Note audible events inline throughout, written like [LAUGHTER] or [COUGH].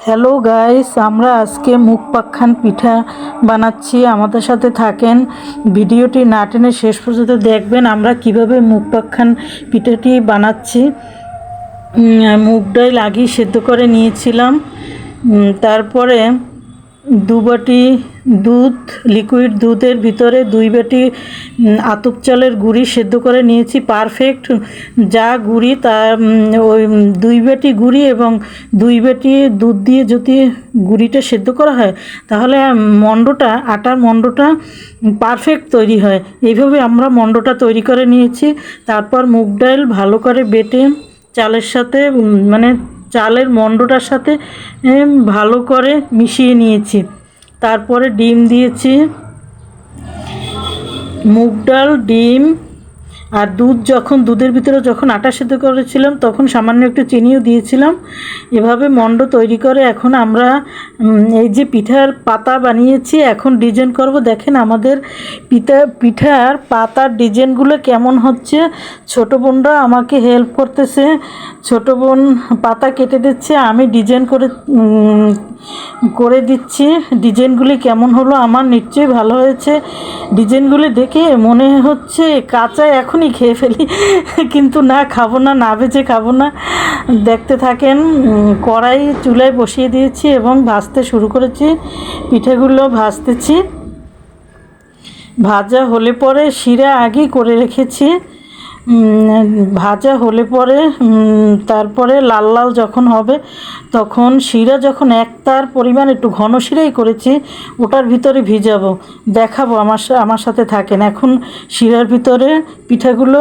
Hello guys আমরা আজকে মুখ পাক্ষান পিঠা বানাচ্ছি। আমাদের সাথে থাকেন। ভিডিওটি না টেনে শেষ পর্যন্ত দেখবেন আমরা কীভাবে মুখ পাক্ষান পিঠাটি বানাচ্ছি। মুগ ডাল সেদ্ধ করে নিয়েছিলাম। তারপরে দু বাটি দুধ লিকুইড দুধের ভিতরে দুই বাটি আতপ চালের গুঁড়ি সেদ্ধ করে নিয়েছি পারফেক্ট যা গুঁড়ি তা ওই দুই বাটি গুঁড়ি এবং দুই বাটি দুধ দিয়ে যদি গুঁড়িটা সেদ্ধ করা হয়, তাহলে মণ্ডটা, আটার মণ্ডটা পারফেক্ট তৈরি হয়। এইভাবে আমরা মণ্ডটা তৈরি করে নিয়েছি, তারপর মুগ ডাল ভালো করে বেটে চালের সাথে মানে চালের মণ্ডটার সাথে ভালো করে মিশিয়ে নিয়েছি। তারপরে ডিম দিয়েছি। মুগ ডাল ডিম আর দুধ যখন, দুধের ভিতরে যখন আটা সেদ্ধ করেছিলাম, তখন সামান্য একটু চিনিও দিয়েছিলাম। এভাবে মণ্ড তৈরি করে এখন আমরা এই যে পিঠার পাতা বানিয়েছি, এখন ডিজাইন করব। দেখেন আমাদের পিঠা পিঠার পাতার ডিজাইনগুলো কেমন হচ্ছে। ছোট বোনরা আমাকে হেল্প করতেছে। ছোট বোন পাতা কেটে দিচ্ছে। আমি ডিজাইন করে করে দিচ্ছি। ডিজাইনগুলি কেমন হলো আমার নিশ্চয়ই ভালো হয়েছে। ডিজাইনগুলি দেখে মনে হচ্ছে কাঁচা এখনই খেয়ে ফেলি। [LAUGHS] কিন্তু না, খাব না না ভেজে খাব না। দেখতে থাকেন কড়াই চুলায় বসিয়ে দিয়েছি এবং ভাজতে শুরু করেছি। পিঠেগুলো ভাজতেছি। ভাজা হলে পরে শিরা আগেই করে রেখেছি। ভাজা হলে পরে তারপরে লাল লাল যখন হবে, তখন শিরা যখন একতার পরিমাণ একটু ঘন শিরাই করেছি, ওটার ভিতরে ভিজাবো, দেখাবো, আমার আমার সাথে থাকেন। এখন শিরার ভিতরে পিঠাগুলো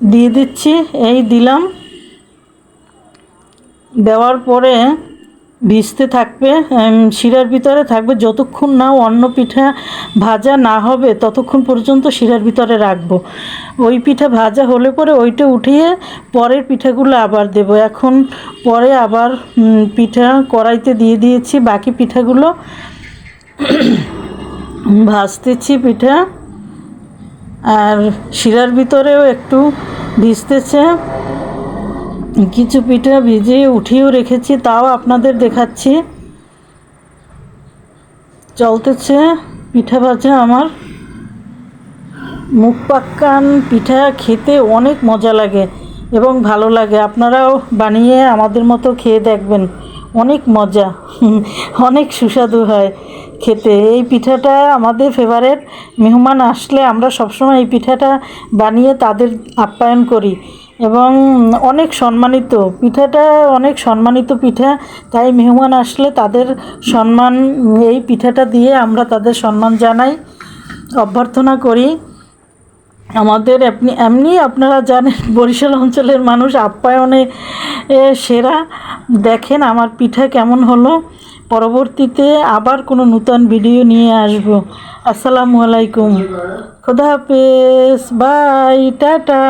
দিয়ে দিচ্ছি, এই দিলাম। দেওয়ার পরে ভিজতে থাকবে শিরার ভিতরে থাকবে। যতক্ষণ না অন্য পিঠা ভাজা না হবে, ততক্ষণ পর্যন্ত শিরার ভিতরে রাখব। ওই পিঠা ভাজা হলে পরে ওইটা উঠিয়ে পরের পিঠাগুলো আবার দেব। এখন পরে আবার পিঠা কড়াইতে দিয়ে দিয়েছি। বাকি পিঠাগুলো ভাজতেছি পিঠা। আর শিরার ভিতরেও একটু ভিজতেছে। কিছু পিঠা ভিজিয়ে উঠিয়েও রেখেছি, তাও আপনাদের দেখাচ্ছি। চলতেছে পিঠা ভাজা আমার। মুখ পাক্কান পিঠা খেতে অনেক মজা লাগে এবং ভালো লাগে। আপনারাও বানিয়ে আমাদের মতো খেয়ে দেখবেন, অনেক মজা, অনেক সুস্বাদু হয় খেতে। এই পিঠাটা আমাদের ফেভারেট মেহমান আসলে আমরা সবসময় এই পিঠাটা বানিয়ে তাদের আপ্যায়ন করি। এবং অনেক সম্মানিত পিঠাটা, অনেক সম্মানিত পিঠা। তাই মেহমান আসলে তাদের সম্মান, এই পিঠাটা দিয়ে আমরা তাদের সম্মান জানাই, অভ্যর্থনা করি। আমাদের এমনি এমনি আপনারা জানেন, বরিশাল অঞ্চলের মানুষ আপ্যায়নে সেরা। দেখেন আমার পিঠা কেমন হলো। পরবর্তীতে আবার কোনো নূতন ভিডিও নিয়ে আসব। আসসালামু আলাইকুম। খোদা হাফেজ। Bye, ta-ta.